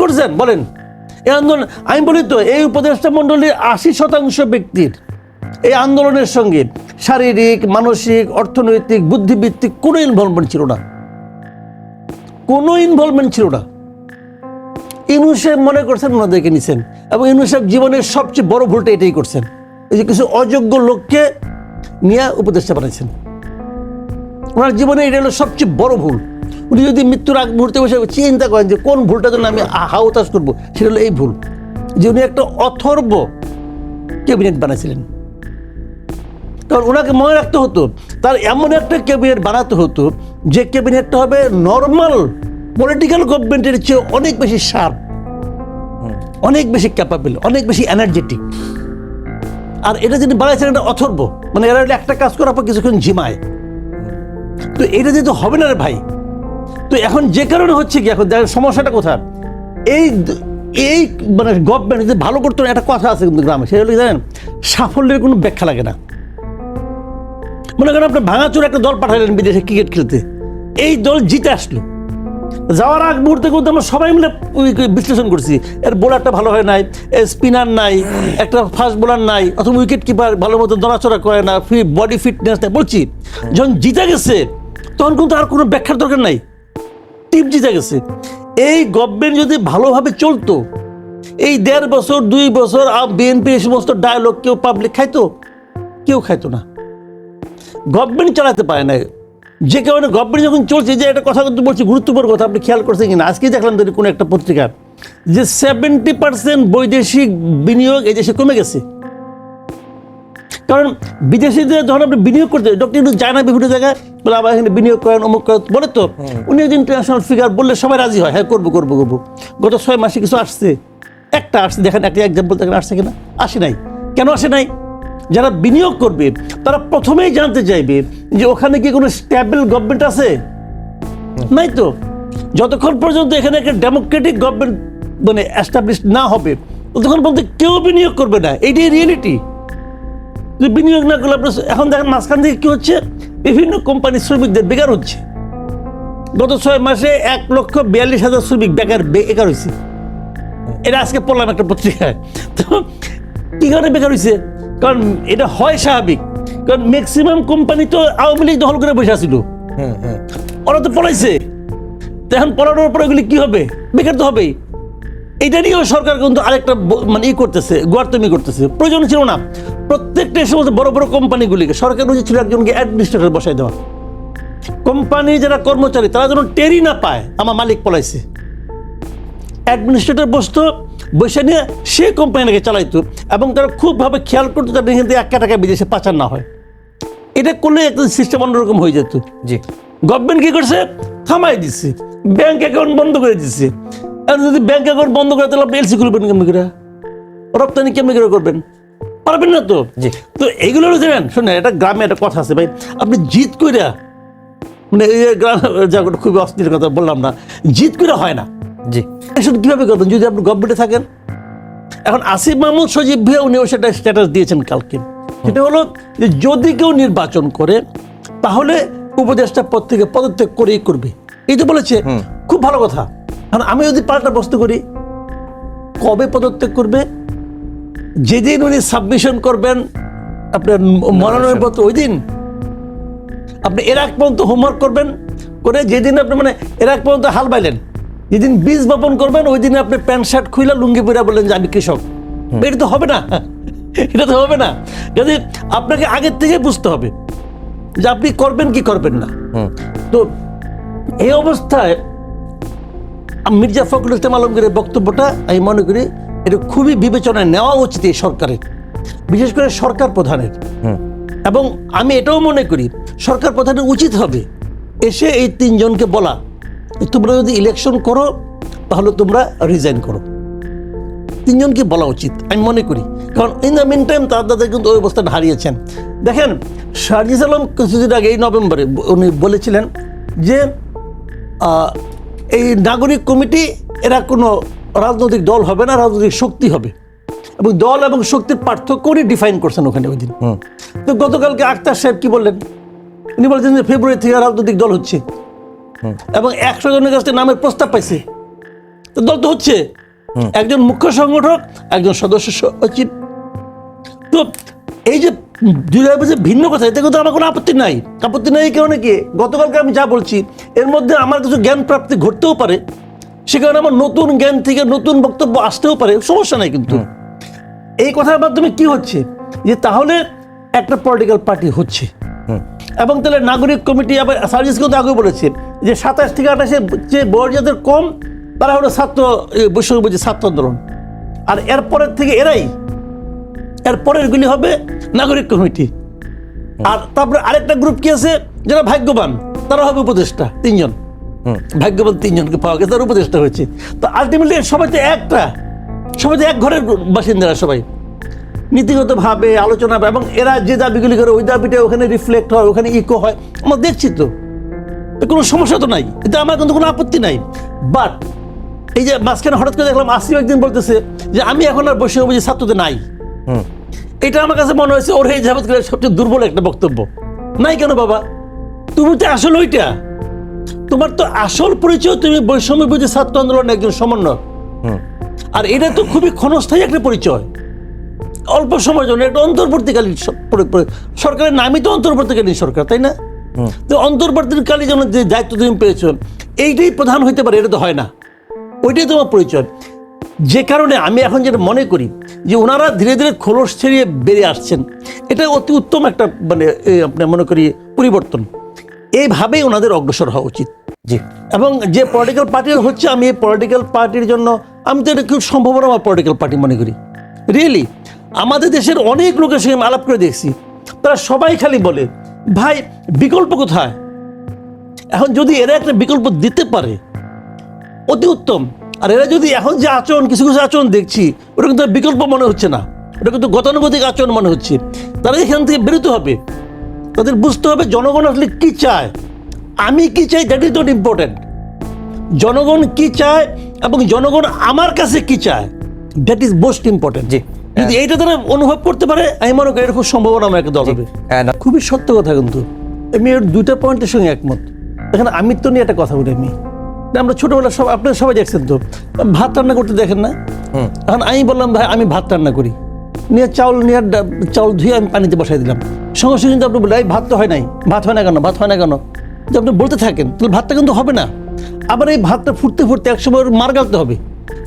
করছেন? বলেন। এই আন্দোলন, আমি বলি তো, এই উপদেষ্টা মণ্ডলীর আশি শতাংশ ব্যক্তির। এই আন্দোলনের সঙ্গে শারীরিক, মানসিক, অর্থনৈতিক বুদ্ধিভিত্তিক কোনো ইনভলভমেন্ট ছিল না। কোনো ইনভলভমেন্ট ছিল না। ইনু সাহেব মনে করছেন ওনাদেরকে নিছেন এবং ইনু সাহেব জীবনের সবচেয়ে বড় ভুলটা এটাই করছেন। এই যে কিছু অযোগ্য লোককে নিয়ে উপদেষ্টা বানাইছেন। ওনার জীবনে এটা হলো সবচেয়ে বড় ভুল। উনি যদি মৃত্যুর আগ মুহূর্তে বসে চিন্তা করেন যে কোন ভুলটা জন্য আমি হাওতাস করব সেটা হলো এই ভুল। যে উনি একটা অথর্ব ক্যাবিনেট বানাইছিলেন। কারণ ওনাকে মনে রাখতে হতো তার এমন একটা ক্যাবিনেট বানাতে হতো যে ক্যাবিনেটটা হবে নর্মাল পলিটিক্যাল গভর্নমেন্টের চেয়ে অনেক বেশি শার্প অনেক বেশি ক্যাপাবল অনেক বেশি এনার্জেটিক আর এটা যিনি বানাইছেন এটা অথর্ব মানে এরা হলো একটা কাজ করার পর কিছুক্ষণ ঝিমায়। তো এটা যেহেতু হবে না রে ভাই তো এখন যে কারণে হচ্ছে কি, এখন সমস্যাটা কোথায়? এই এই মানে গভর্নমেন্ট যদি ভালো করতো, একটা কথা আছে কিন্তু গ্রামে, সেটা হলো জানেন? সাফল্যের কোনো ব্যাখ্যা লাগে না। মনে করেন আপনি ভাঙাচুর একটা দল পাঠালেন বিদেশে ক্রিকেট খেলতে। এই দল জিতে আসলো। যাওয়ার আগ মুহূর্তে কিন্তু আমরা সবাই মিলে বিশ্লেষণ করছি। এর বোলারটা ভালো হয় নাই স্পিনার নাই, একটা ফাস্ট বোলার নাই, অথবা উইকেট কিপার ভালো মতো দড়াচড়া করে না বডি ফিটনেস নাই, বলছি, যখন জিতে গেছে, তখন কিন্তু আর কোনো ব্যাখ্যার দরকার নাই। টিম জিতে গেছে। এই গভর্নমেন্ট যদি ভালোভাবে চলতো, এই দেড় বছর, দুই বছর বিএনপি এই সমস্ত ডায়লগ কেউ পাবলিক খাইতো? কেউ খাইতো না। গভর্নমেন্ট চালাতে পারে না। যে কারণে গভর্নমেন্ট যখন চলছে, যে একটা কথা কিন্তু বলছি, গুরুত্বপূর্ণ কথা, আপনি খেয়াল করছেন কিনা? আজকে দেখলাম যদি কোনো একটা পত্রিকা, যে সেভেন্টি পার্সেন্ট বৈদেশিক বিনিয়োগ এই দেশে কমে গেছে। কারণ বিদেশিদের যখন আপনি বিনিয়োগ করতে ডক্টর কিন্তু যায় না বিভিন্ন জায়গায় বলে আবার এখানে বিনিয়োগ করেন অমুক করেন বলে তো। উনি যদি ইন্টারন্যাশনাল ফিগার বললে সবাই রাজি হয় হ্যাঁ করব করব করব। গত ছয় মাসে কিছু আসছে একটা আসছে দেখেন একটা এক্সাম্পল দেখেন আসছে কিনা? আসে নাই। কেন আসে নাই? যারা বিনিয়োগ করবে তারা প্রথমেই জানতে চাইবে যে ওখানে কি কোনো স্ট্যাবল গভর্নমেন্ট আছে? নাই তো। যতক্ষণ পর্যন্ত এখানে একটা ডেমোক্রেটিক গভর্নমেন্ট মানে অ্যাস্টাবলিশ না হবে ততক্ষণ পর্যন্ত কেউ বিনিয়োগ করবে না। এইটাই রিয়েলিটি যে বিনিয়োগ না করলে আপনার এখন দেখেন মাঝখান থেকে কি হচ্ছে? বিভিন্ন কোম্পানি শ্রমিকদের বেকার হচ্ছে। গত ছয় মাসে এক লক্ষ বিয়াল্লিশ হাজার শ্রমিক বেকার বেকার হয়েছে। এটা আজকে পড়লাম একটা পত্রিকায়। তো কি কারণে বেকার হয়েছে? কারণ এটা হয় স্বাভাবিক। কারণ ম্যাক্সিমাম কোম্পানি তো আওয়ামী লীগ দখল করে বসে আছিল। হুম হুম ওরা তো পড়াইছে তো এখন পড়ানোর পরে এগুলি কি হবে? বেকার তো হবেই। এটা নিয়েও সরকার কিন্তু আরেকটা মানে ই করতেছে গোয়ার্তমি করতেছে। প্রয়োজন ছিল না। প্রত্যেকটা সমস্ত বড় বড় কোম্পানিগুলিকে সরকার উচিত ছিল একজনকে অ্যাডমিনিস্ট্রেটর বসাই দেওয়া। কোম্পানি যারা কর্মচারী তারা যেন টেরি না পায় আমার মালিক পলাইছে। অ্যাডমিনিস্ট্রেটর বসতো বসে নিয়ে সে কোম্পানিটাকে চালাইতো এবং তারা খুবভাবে খেয়াল করতো এখান থেকে একটা টাকা বিদেশে পাচার না হয়। এটা করলে একটা সিস্টেম অন্যরকম হয়ে যেত। জি। গভর্নমেন্ট কী করছে? থামাই দিচ্ছে ব্যাংক অ্যাকাউন্ট বন্ধ করে দিচ্ছে আর যদি ব্যাংক অ্যাকাউন্ট বন্ধ করে তাহলে আপনি এলসি করবেন কেমনি করে? রপ্তানি কেমনি করে করবেন? পারবেন না তো? জি। তো এইগুলো জানেন শোনেন এটা গ্রামে একটা কথা আছে ভাই। আপনি জিত কইরা মানে গ্রাম যা খুবই অস্থির কথা বললাম না জিত করে হয় না। জি। এখন কীভাবে করবেন? যদি আপনি গভর্নমেন্টে থাকেন এখন আসিফ মাহমুদ সজীব ভাইয়া উনিও সেটা স্ট্যাটাস দিয়েছেন কালকে। সেটা হলো যে যদি কেউ নির্বাচন করে তাহলে উপদেষ্টা পদ থেকে পদত্যাগ করেই করবে। এই তো বলেছে। খুব ভালো কথা। কারণ আমি যদি পাল্টা প্রশ্ন করি কবে পদত্যাগ করবে? যেদিন উনি সাবমিশন করবেন আপনার মনোনয়নপত্র ওই দিন আপনি এর আগ পর্যন্ত হোমওয়ার্ক করবেন করে যেদিন আপনি মানে এর আগ পর্যন্ত হাল বাইলেন যেদিন বীজ বপন করবেন ওই দিনে আপনি প্যান্ট শার্ট খুইলা লুঙ্গি পরে বললেন যে আমি কৃষক। এটা তো হবে না। এটা তো হবে না। যদি আপনাকে আগের থেকে বুঝতে হবে যে আপনি করবেন কি করবেন না। তো এই অবস্থায় মির্জা ফখরুল ইসলাম আলমগীরের বক্তব্যটা আমি মনে করি এটা খুবই বিবেচনায় নেওয়া উচিত এই সরকারের বিশেষ করে সরকার প্রধানের। এবং আমি এটাও মনে করি সরকার প্রধানের উচিত হবে এসে এই তিনজনকে বলা তোমরা যদি ইলেকশন করো তাহলে তোমরা রিজাইন করো। তিনজনকে বলা উচিত আমি মনে করি। কারণ ইন দ্য মিন টাইম তার দাদা কিন্তু ওই অবস্থাটা হারিয়েছেন। দেখেন শারজিজ আলম কিছুদিন আগে এই নভেম্বরে উনি বলেছিলেন যে এই নাগরিক কমিটি এরা কোনো রাজনৈতিক দল হবে না রাজনৈতিক শক্তি হবে। এবং দল এবং শক্তির পার্থক্য উনি ডিফাইন করছেন ওখানে ওই দিন। তো গতকালকে আক্তার সাহেব কি বললেন? উনি বলছেন যে ফেব্রুয়ারি থেকে রাজনৈতিক দল হচ্ছে। এবং একশো জনের কাছে নামের প্রস্তাব পাইছে। তো দল তো হচ্ছে। একজন মুখ্য সংগঠক একজন সদস্য সচিব। তো এই যে দুই যে ভিন্ন কথা এতে কিন্তু আমার কোনো আপত্তি নাই। আপত্তি নাই এই কারণে কি? গতকালকে আমি যা বলছি এর মধ্যে আমার কিছু জ্ঞান প্রাপ্তি ঘটতেও পারে। সে কারণে আমার নতুন জ্ঞান থেকে নতুন বক্তব্য আসতেও পারে সমস্যা নাই কিন্তু। এই কথার মাধ্যমে কি হচ্ছে? যে তাহলে একটা পলিটিক্যাল পার্টি হচ্ছে। এবং তাহলে নাগরিক কমিটি আবার সার্ভিস কিন্তু আগে বলেছে যে সাতাশ থেকে আঠাশে যে বয়স যাদের কম তারা হলো ছাত্র বৈষম্য ছাত্র আন্দোলন। আর এরপরের থেকে এরাই এর পরেরগুলি হবে নাগরিক কমিটি। আর তারপরে আরেকটা গ্রুপ কি আছে? যারা ভাগ্যবান তারা হবে উপদেষ্টা তিনজন। ভাগ্যবান তিনজনকে পাওয়া গেছে তার উপদেষ্টা হয়েছে। তো আলটিমেটলি সবাই তো একটা। সবাই তো এক ঘরের বাসিন্দারা সবাই। নীতিগতভাবে আলোচনা হবে এবং এরা যে দাবিগুলি করে ওই দাবিটা ওখানে রিফ্লেক্ট হয় ওখানে ইকো হয়। আমরা দেখছি তো। কোনো সমস্যা তো নাই। এতে আমার কিন্তু কোনো আপত্তি নাই। বাট এই যে মাঝখানে হঠাৎ করে দেখলাম আসিম একদিন বলতেছে যে আমি এখন আর বসে বুঝি ছাত্রদের নাই। এটা আমার কাছে মনে হয়েছে ওর এই সবচেয়ে দুর্বল একটা বক্তব্য। নাই কেন বাবা? তুমি তো আসল ওইটা। তোমার তো আসল পরিচয় তুমি বৈষম্য বিরোধী ছাত্র আন্দোলনের একজন সমন্বয় আর এটা তো খুবই ক্ষণস্থায়ী একটা পরিচয়। অল্প সময়ের জন্য একটা অন্তর্বর্তীকালীন সরকারের নামই তো অন্তর্বর্তীকালীন সরকার তাই না? তো অন্তর্বর্তীকালীন যেন যে দায়িত্ব তুমি পেয়েছ এইটাই প্রধান হইতে পারে এটা তো হয় না। ওইটাই তোমার পরিচয়। যে কারণে আমি এখন যেটা মনে করি যে ওনারা ধীরে ধীরে খোলস ছেড়িয়ে বেরিয়ে আসছেন। এটা অতি উত্তম একটা মানে এ, আপনার মনে করি পরিবর্তন। এইভাবেই ওনাদের অগ্রসর হওয়া উচিত। জি। এবং যে পলিটিক্যাল পার্টি হচ্ছে আমি এই পলিটিক্যাল পার্টির জন্য আমি তো এটা খুব সম্ভাবনা আমার পলিটিক্যাল পার্টি মনে করি। রিয়েলি আমাদের দেশের অনেক লোকের সঙ্গে আমি আলাপ করে দেখছি। তারা সবাই খালি বলে ভাই বিকল্প কোথায়? এখন যদি এরা একটা বিকল্প দিতে পারে অতি উত্তম। আর এরা যদি এখন যে আচরণ কিছু কিছু আচরণ দেখছি ওটা কিন্তু বিকল্প মনে হচ্ছে না। ওটা কিন্তু গতানুগতিক আচরণ মনে হচ্ছে। তারা এখান থেকে বেরোতে হবে। তাদের বুঝতে হবে জনগণ আসলে কি চায়। আমি কি চাই দ্যাট ইজ নট ইম্পর্টেন্ট জনগণ কি চায় এবং জনগণ আমার কাছে কি চায় দ্যাট ইজ মোস্ট ইম্পর্টেন্ট জি। যদি এইটা তারা অনুভব করতে পারে আমি মনে করি এটা খুব সম্ভাবনা আমার একটা দল হবে। হ্যাঁ, খুবই সত্য কথা কিন্তু। আমি এর দুইটা পয়েন্টের সঙ্গে একমত। দেখেন তো নিয়ে একটা কথা বলি আমি আমরা ছোটবেলা সব আপনারা সবাই দেখছেন তো। ভাত রান্না করতে দেখেন না? এখন আমি বললাম ভাই আমি ভাত রান্না করি। নিয়ে চাউল নিয়ে চাউল ধুয়ে আমি পানিতে বসাই দিলাম। সঙ্গে কিন্তু আপনি বলে এই ভাত তো হয় নাই। ভাত হয় না কেন? ভাত হয় না কেন? যে আপনি বলতে থাকেন তাহলে ভাতটা কিন্তু হবে না। আবার এই ভাতটা ফুটতে ফুটতে একসময় মার গালতে হবে।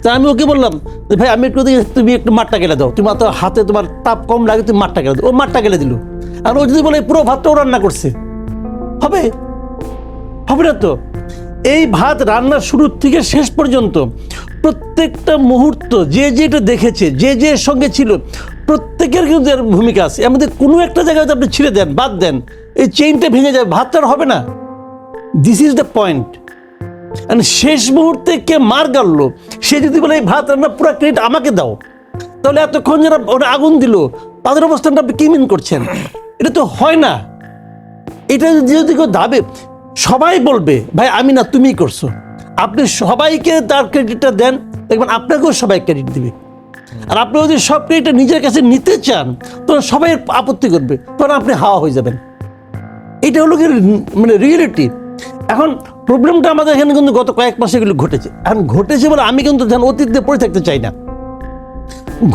তা আমি ওকে বললাম, যে ভাই, আমি একটু তুমি একটু মাঠটা গেলে দাও। তোমার তো হাতে তোমার তাপ কম লাগে, তুমি মাঠটা গেলে দাও। ও মাঠটা গেলে দিল। আর ও যদি বলে পুরো ভাতটা ও রান্না করছে। হবে? হবে না তো? এই ভাত রান্নার শুরু থেকে শেষ পর্যন্ত প্রত্যেকটা মুহূর্ত যে যেটা দেখেছে, যে যে সঙ্গে ছিল, প্রত্যেকের কিন্তু এর ভূমিকা আছে। আমাদের কোনো একটা জায়গায় আপনি ছিঁড়ে দেন, বাদ দেন, এই চেইনটা ভেঙে যায় ভাতটা হবে না। দিস ইজ দ্য পয়েন্ট শেষ মুহূর্তে কে মার গাড়লো? সে যদি বলে, এই ভাত রান্না পুরো ক্রেডিট আমাকে দাও। তাহলে এতক্ষণ যারা ওরা আগুন দিল, তাদের অবস্থানটা আপনি কি মিন করছেন? এটা তো হয় না। এটা যদি কেউ দাবে, সবাই বলবে, ভাই, আমি না, তুমিই করছ। আপনি সবাইকে তার ক্রেডিটটা দেন, দেখবেন আপনাকেও সবাই ক্রেডিট দিবে। আর আপনি যদি সব ক্রেডিটটা নিজের কাছে নিতে চান, তখন সবাই আপত্তি করবে, তখন আপনি হাওয়া হয়ে যাবেন। এটা হলো কি মানে রিয়েলিটি এখন প্রবলেমটা আমাদের এখানে কিন্তু গত কয়েক মাসে এগুলো ঘটেছে। এখন ঘটেছে বলে আমি কিন্তু যেন অতীত দিয়ে পড়ে থাকতে চাই না।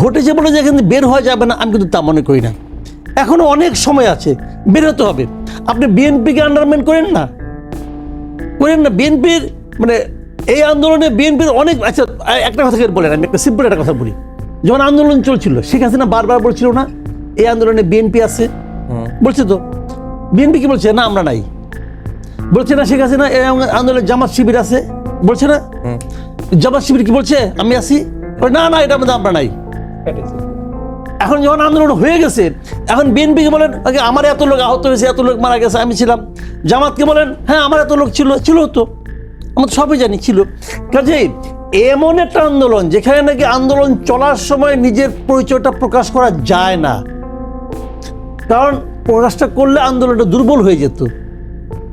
ঘটেছে বলে যে এখান বের হওয়া যাবে না, আমি কিন্তু তা মনে করি না। এখনও অনেক সময় আছে বের হতে হবে। আপনি বিএনপিকে আন্ডারমেন্ট করেন না? করেন না বিএনপির মানে এই আন্দোলনে বিএনপির অনেক আচ্ছা একটা কথা বলেন আমি একটা সিম্পল একটা কথা বলি। যখন আন্দোলন চলছিল শেখ হাসিনা বারবার বলছিল না এই আন্দোলনে বিএনপি আছে? বলছে তো। বিএনপি কি বলছে? না আমরা নাই। বলছে না শেখ হাসিনা এই আন্দোলনে জামাত শিবির আছে? বলছে না? জামাত শিবির কি বলছে? আমি আছি। না না এটা মধ্যে আমরা নাই। এখন যখন আন্দোলন হয়ে গেছে এখন বিএনপিকে বলেন আগে আমার এত লোক আহত হয়েছে এত লোক মারা গেছে আমি ছিলাম। জামাতকে বলেন হ্যাঁ আমার এত লোক ছিল ছিল তো। আমরা তো সবই জানি, ছিল। কাজে এমন একটা আন্দোলন, যেখানে নাকি আন্দোলন চলার সময় নিজের পরিচয়টা প্রকাশ করা যায় না। কারণ প্রকাশটা করলে আন্দোলনটা দুর্বল হয়ে যেত।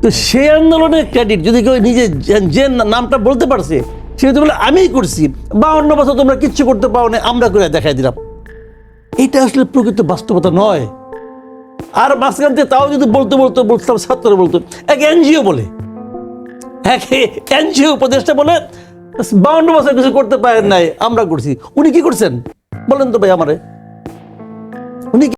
তো সেই আন্দোলনের ক্রেডিট যদি কেউ নিজে যে- নামটা বলতে পারছে, সে যদি বলে, আমিই করছি, বা অন্য বছর তোমরা কিচ্ছু করতে পারো না, আমরা করে দেখাই দিলাম। এটা আসলে প্রকৃত বাস্তবতা নয়। আর মাঝখান থেকে তাও যদি বলতে বলতো বলতাম ছাত্র বলতো, এক এনজিও বলে। এনজিও উপদেষ্টা বলে বাউন্ন বছর কিছু করতে পারেন নাই, আমরা করছি। উনি কি করছেন? বলেন তো ভাই আমারে।